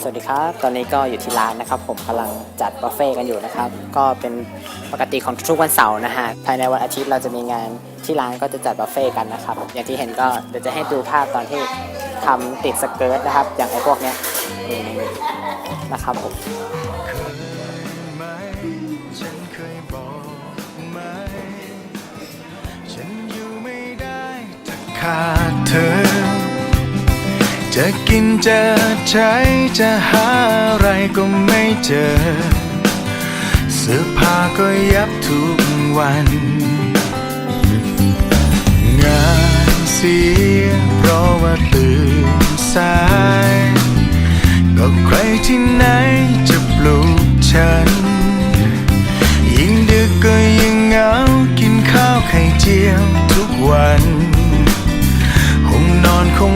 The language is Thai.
สวัสดีครับ ตอนนี้ก็อยู่ที่ร้านนะครับ ผมกำลังจัดบุฟเฟ่ต์กันอยู่นะครับ ก็เป็นปกติของทุกวันเสาร์นะฮะ ภายในวันอาทิตย์เราจะมีงานที่ร้านก็จะจัดบุฟเฟ่ต์กันนะครับ อย่างที่เห็นก็เดี๋ยวจะให้ดูภาพตอนที่ทำติดสเกิร์ตนะครับ อย่างไอ้พวกเนี้ยนี่นะครับผมไหมฉันเคยบอกไหมฉันอยู่ไม่ได้ถ้าขาดเธอ จะกินจะใช้จะหาอะไรก็ไม่เจอ เสื้อผ้าก็ยับทุกวัน งานเสียเพราะว่าตื่นสาย ก็ใครที่ไหนจะปลุกฉัน ยิ่งดึกก็ยิ่งเหงากินข้าวไข่เจียวทุกวันห้องนอนคง